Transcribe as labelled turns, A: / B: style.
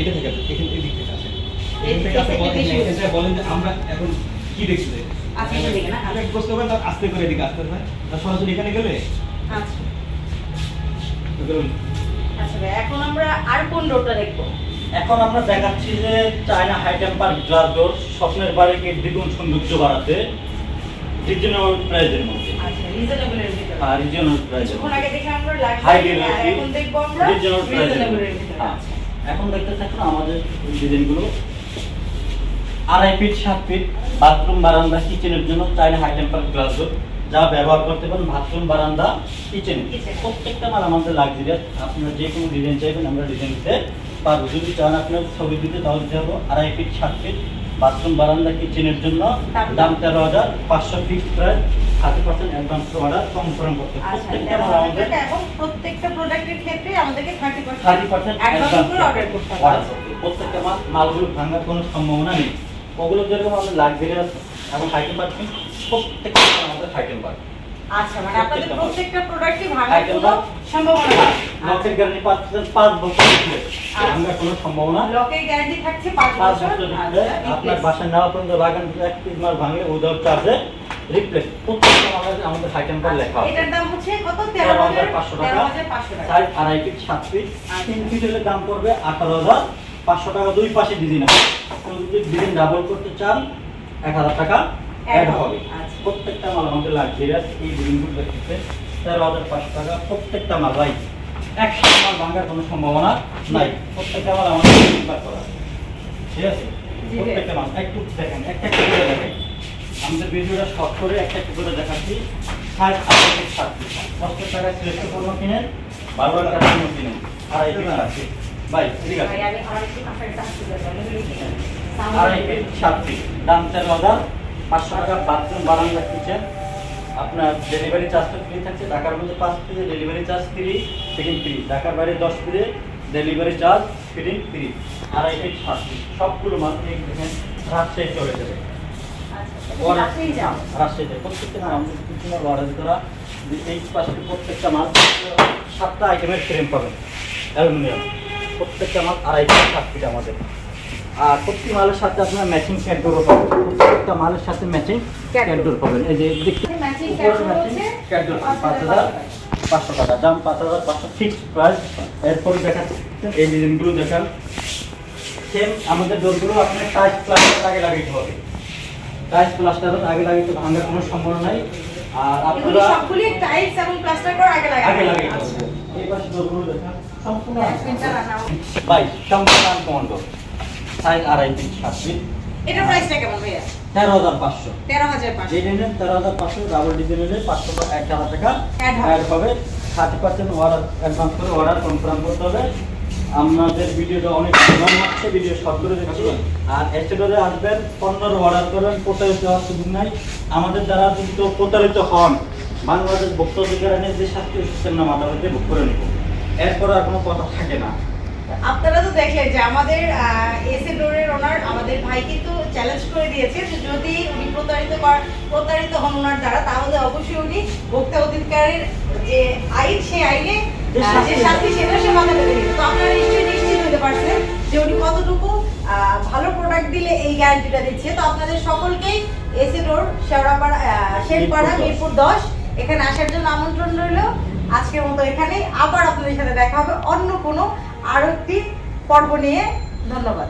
A: এটা থেকে এখান এই দিক থেকে এখান থেকে আসে বলেন হ্যাঁ, থেকে যে আমরা এখন কি দেখছি
B: আচ্ছা, এখান থেকে না?
A: আগে প্রশ্ন করেন তার আস্তে করে এদিকে আসতে হবে। আর সরাসরি এখানে গেলে?
B: আচ্ছা।
A: তো গেলেন।
B: আচ্ছা এখন আমরা আর কোন ডোরটা দেখব?
C: এখন আমরা দেখাচ্ছি যে China high temper glass door স্বপ্নের বাড়িকে দ্বিগুণ সৌন্দর্য বাড়াতে রিজনেবল প্রাইজের মধ্যে।
B: আচ্ছা রিজনেবলের ভিতরে।
C: হ্যাঁ রিজনেবল প্রাইজের
B: কিছুক্ষণ আগে দেখলাম আমরা
C: হাই রিজনেবল প্রাইজের হ্যাঁ।
B: আচ্ছা।
C: এখন দেখতে থাকুন আমাদের ডিজাইনগুলো। আড়াই ফিট সাত ফিট বাথরুম বারান্দা কিচেনের জন্য চাইলে হাই টেম্পার গ্লাস যা ব্যবহার করতে পারেন বাথরুম বারান্দা কিচেন প্রত্যেকটা মাল আমাদের লাক্সারিয়াস আপনারা যে কোনো ডিজাইন চাইবেন আমরা ডিজাইন দিতে পারব। যদি চান আপনার ছবি দিতে তাহলে দিতে হবে আড়াই ফিট সাত ফিট বাথরুম বারান্দা কিচেনের জন্য
B: দাম?
C: দাম তেরো হাজার পাঁচশো ফিট প্রায়। Thirty percent advance order confirm করতে প্রত্যেকটা
B: তেরো
C: মাল
B: হাজার
C: আমাদের
B: টাকা এবং প্রত্যেকটা প্রোডাক্টের ক্ষেত্রে আমাদেরকে thirty
C: thirty percent
B: advance order করতে হবে
C: অর্ডার করতে হবে। প্রত্যেকটা মাল মালগুলো ভাঙার কোনো সম্ভাবনা নেই। ওগুলো যেরকম আমাদের লাক্সারিয়াস এবং হাইটেম পার্কিং প্রত্যেকটা আমাদের হাইটেম পার্কিং
B: আচ্ছা মানে আপনাদের
C: প্রত্যেকটা
B: প্রোডাক্টই ভাঙার কোনো সম্ভাবনা
C: লকের গ্যারান্টি পাচ্ছেন পাঁচ বছর ভাঙার কোনো সম্ভাবনা?
B: লকের গ্যারান্টি থাকছে পাঁচ
C: পাঁচ
B: বছর?
C: বছর দিলে আপনার। বাসায় নেওয়া পর্যন্ত বাগান থেকে এক পিস মাল ভাঙলে উইদাউট চার্জে রিপ্লেস প্রত্যেকটা মালের আমাদের হাইটেম পার লেখা আছে।
B: এটার দাম হচ্ছে কত?
C: তেরো
B: তেরো
C: হাজার
B: হাজার
C: পাঁচশো
B: তেরো
C: টাকা।
B: হাজার পাঁচশো টাকা।
C: সাইজ আড়াই ফিট সাত ফিট তিন ফিট হলে দাম পড়বে আঠারো হাজার পাঁচশো টাকা। দুই পাশে ডিজাইন আছে। যদি ডিজাইন ডাবল করতে চান এক হাজার টাকা অ্যাড হবে।
B: আচ্ছা।
C: প্রত্যেকটা মাল আমাদের লাক্সারিয়াস এই ডিজাইনগুলো দেখতে তেরো হাজার পাঁচশো টাকা প্রত্যেকটা মাল ভাই। একশো মাল ভাঙার কোনো সম্ভাবনা নাই। প্রত্যেকটা মাল আমাদের করা ঠিক আছে? প্রত্যেকটা মাল একটু দেখেন একটা একটা করে দেখেন। আমাদের ভিডিওটা শর্ট করে একটা একটা করে দেখাচ্ছি। সাইজ আড়াই ফিট সাত ফিট দশ টাকা শ্রেষ্ঠ পণ্য কিনেন পণ্য কিনেন আড়াই ফিট ভাই ঠিক আছে। আড়াই দাম হাজার। পাঁচশো টাকা বাথরুম বারান্দা কিচেন আপনার ডেলিভারি চার্জটা ফ্রি থাকছে। ঢাকার মধ্যে পাঁচ delivery charge free fitting free ঢাকার বাইরে দশ ডেলিভারি চার্জ ফিটিং ফ্রি আড়াই ফিট সবগুলো মাল দেখেন রাজশাহী চলে যাবে। রাজশাহীতে প্রত্যেকটা মাল আমাদের কিছু মাল অর্ডার করা এই পাশে প্রত্যেকটা মাল সাতটা আইটেমের ফ্রেম পাবেন অ্যালুমিনিয়াম। প্রত্যেকটা মাল আড়াই ফিট সাত ফিট আমাদের। আর মালের সাথে আপনার ম্যাচিং ক্যাটডোরও পাবেন। প্রত্যেকটা মালের সাথে ম্যাচিং পাবেন। এই যে দেখতে
B: পাঁচ হাজার
C: পাঁচশো টাকা। দাম পাঁচ হাজার পাঁচশো ফিক্সড প্রাইস এরপরে দেখাচ্ছি এই ডিজাইনগুলো দেখান। সেম আমাদের ডোরগুলো আপনার টাইস প্লাস্টার আগে লাগাইতে হবে। টাইস প্লাস্টার আগে লাগাইতে ভাঙার কোনো সম্ভাবনা নাই। আর আপনারা
B: সবগুলি টাইলস এবং প্লাস্টার করে আগে লাগানো
C: আগে
B: আচ্ছা।
C: এই পাশে ডোরগুলো দেখান সম্পূর্ণ
B: হবে।
C: বাই সম্পূর্ণ কমান্ডো সাইজ আড়াই ফিট সাত ফিট
B: এটার প্রাইসটা কেমন ভাইয়া?
C: তেরো হাজার পাঁচশো।
B: তেরো হাজার পাঁচশো।
C: তেরো হাজার পাঁচশো ডাবল ডিজেল নিলে পাঁচশো টাকা এক হাজার টাকা। অ্যাড হবে। থার্টি পার্সেন্ট অর্ডার অ্যাডভান্স করে অর্ডার কনফার্ম করতে হবে। আপনাদের ভিডিওটা অনেক ভালো হচ্ছে ভিডিও সব করে দেখছি। আর এস্টেডরে আসবেন পনেরো অর্ডার করবেন, প্রতারিত হওয়ার সুযোগ নাই। আমাদের দ্বারা যদি কেউ প্রতারিত হন, বাংলাদেশ ভোক্তা অধিকার আইনের যে শাস্তি সিস্টেম না মাথা বুক করে নেব। এরপর আর কোনো কথা থাকে না।
B: আপনারা তো দেখলেন যে আমাদের এসে ডোরের ওনার আমাদের ভাই কিন্তু চ্যালেঞ্জ করে দিয়েছে যদি উনি প্রতারিত প্রতারিত হন ওনার দ্বারা, তাহলে অবশ্যই উনি ভোক্তা অধিকারের যে আইন, সেই আইনে
C: যে শাস্তি
B: সেটা সে মাথা পেতে নিবে তো আপনারা নিশ্চয়ই নিশ্চিত হতে পারছেন যে উনি কতটুকু ভালো প্রোডাক্ট দিলে এই গ্যারান্টিটা দিচ্ছে। তো আপনাদের সকলকেই এসে শেওড়াপাড়া শেরপাড়া
C: মিরপুর দশ।
B: মিরপুর দশ। এখানে আসার জন্য আমন্ত্রণ রইল। আজকের মতো এখানেই। আবার আপনাদের সাথে দেখা হবে অন্য কোনো আরও একটি পর্ব নিয়ে। ধন্যবাদ।